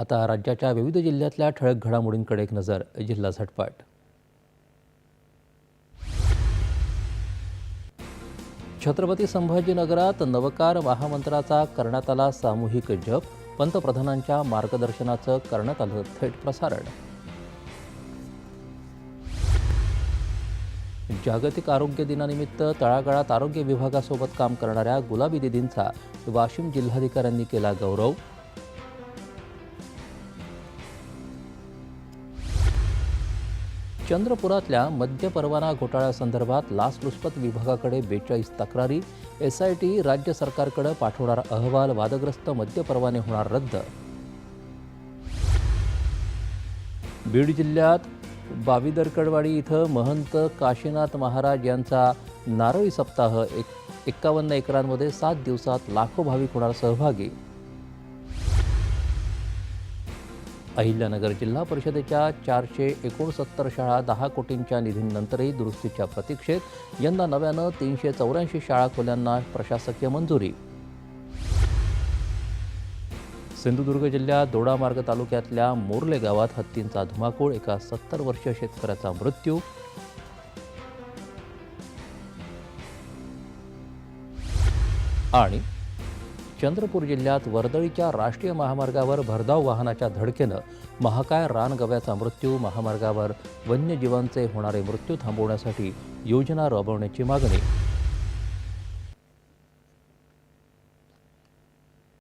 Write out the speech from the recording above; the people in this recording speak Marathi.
आता राज्याच्या विविध जिल्ह्यातल्या ठळक घडामोडींकडे एक नजर जिल्हा झटपट. छत्रपती संभाजीनगरात नवकार महामंत्राचा करण्यात आला सामूहिक जप पंतप्रधानांच्या मार्गदर्शनाचं करण्यात आलं थेट प्रसारण. जागतिक आरोग्य दिनानिमित्त तळागाळात आरोग्य विभागासोबत काम करणाऱ्या गुलाबी दिदींचा वाशिम जिल्हाधिकाऱ्यांनी केला गौरव. चंद्रपुरातल्या मद्य परवाना घोटाळ्यासंदर्भात लाचलुचपत विभागाकडे बेचाळीस तक्रारी एसआयटी राज्य सरकारकडे पाठवणार अहवाल वादग्रस्त मद्य परवाने होणार रद्द. बीड जिल्ह्यात बाविदरकडवाडी इथं महंत काशीनाथ महाराज यांचा नारळी सप्ताह एक एक्कावन्न एकरांमध्ये सात दिवसात लाखो भाविक होणार सहभागी. अहिल्यानगर जिल्हा परिषदेच्या चारशे एकोणसत्तर शाळा दहा कोटींच्या निधींनंतरही दुरुस्तीच्या प्रतीक्षेत यंदा नव्यानं तीनशे चौऱ्याऐंशी शाळा खोल्यांना प्रशासकीय मंजुरी. सिंधुदुर्ग जिल्ह्यात दोडामार्ग तालुक्यातल्या मोर्ले गावात हत्तींचा धुमाकूळ एका सत्तर वर्षीय शेतकऱ्याचा मृत्यू. आणि चंद्रपूर जिल्ह्यात वर्दळीच्या राष्ट्रीय महामार्गावर भरधाव वाहनाच्या धडकेनं महाकाय रानगव्याचा मृत्यू महामार्गावर वन्यजीवांचे होणारे मृत्यू थांबवण्यासाठी योजना राबवण्याची मागणी